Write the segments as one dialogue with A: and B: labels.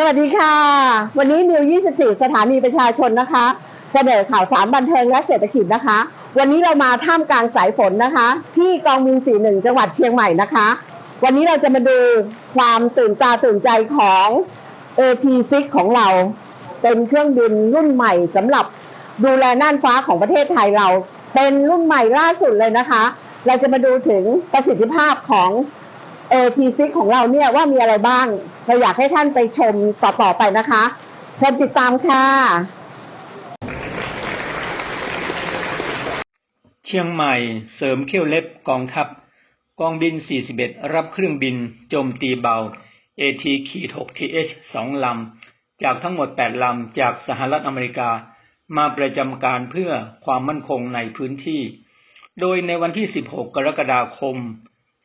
A: สวัสดีค่ะ วันนี้นิว 24 สถานีประชาชนนะคะ เสนอข่าวสารบันเทิงและเศรษฐกิจนะคะ วันนี้เรามาท่ามกลางสายฝนนะคะ ที่กองบิน41 จังหวัดเชียงใหม่นะคะ วันนี้เราจะมาดูความตื่นตาตื่นใจของ AT6 ของเรา เป็นเครื่องบินรุ่นใหม่สำหรับดูแลน่านฟ้าของประเทศไทยเรา เป็นรุ่นใหม่ล่าสุดเลยนะคะ เราจะมาดูถึงประสิทธิภาพของ AT6 ของเราเนี่ยว่ามีอะไรบ้างเราอยากให้ท่านไปชมต่อๆไปนะคะเชิญติดตามค่ะ
B: เชียงใหม่เสริมเขี้ยวเล็บกองทัพ กองบิน 41 รับเครื่องบิน โจมตีเบา AT-6TH 2ลำ จากทั้งหมด 8 ลำ จากสหรัฐอเมริกา มาประจำการเพื่อความมั่นคงในพื้นที่ โดยในวันที่ 16 กรกฎาคม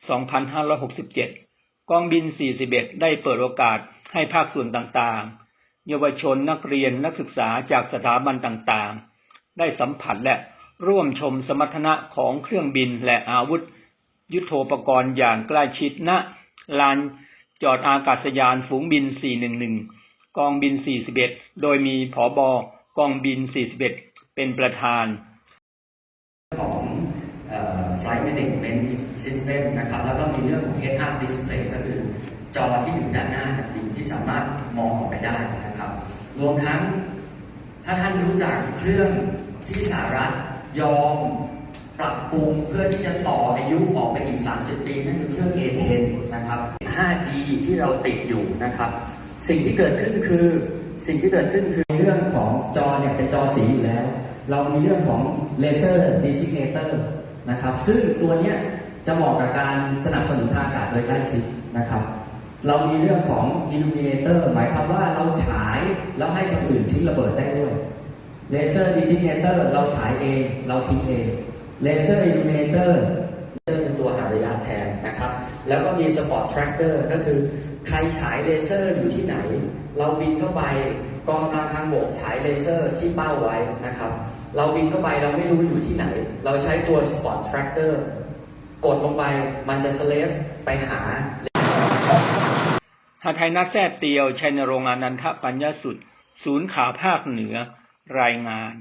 B: 2567 กองบิน 41 ได้เปิดโอกาสให้ภาคส่วนต่างๆ เยาวชนนักเรียนนักศึกษาจากสถาบันต่างๆ ได้สัมผัสและร่วมชมสมรรถนะของเครื่องบินและอาวุธ ยุทโธปกรณ์อย่างใกล้ชิดณลานจอดอากาศยานฝูงบิน 411 กองบิน 41 โดยมีผอบอกองบิน 41 เป็นประธาน
C: อ่อ Flight Management System นะครับ แล้วก็มีเรื่องของ Head Up Display ก็คือจอที่อยู่ด้านหน้านักบินที่สามารถมองออกไปได้นะครับ รวมทั้งถ้าท่านรู้จักเครื่องที่สหรัฐยอมปรับปรุงเพื่อที่จะต่ออายุออกไปอีก 30 ปี นั่นคือเครื่อง A10 นะครับ 5D ที่เราติดอยู่นะครับ สิ่งที่เกิดขึ้นคือ สิ่งที่เกิดขึ้นคือเรื่องของจอเนี่ยเป็นจอสีอยู่แล้ว เรามีเรื่องของเลเซอร์ดิสิเนเตอร์ นะครับ ซึ่งตัวเนี้ยจะเหมาะกับการสนับสนุนทางอากาศโดยใกล้ชิดนะครับ เรามีเรื่องของ illuminator หมายความว่าเราฉายแล้วให้คนอื่นทิ้งระเบิดได้ด้วยเลเซอร์ดิสิเนเตอร์เราฉายเอง เราทิ้งเองเลเซอร์อิลูเนเตอร์เป็นตัวหาระยะแทนนะครับ แล้วก็มีสปอตแทร็กเกอร์ก็คือใครฉายเลเซอร์อยู่ที่ไหน เราบินเข้าไป กองกำลังทางบกฉายเลเซอร์ที่เป้าไว้นะครับ เราบินเข้าไปเราไม่รู้อยู่ที่ไหน เราใช้ตัวสปอตทรัคเตอร์กดลงไปมันจะสเลฟไปหา
B: หาไทยนักแท้เตียว ชัยนรงค์อนันทปัญญสุด ศูนย์ข่าวภาคเหนือรายงาน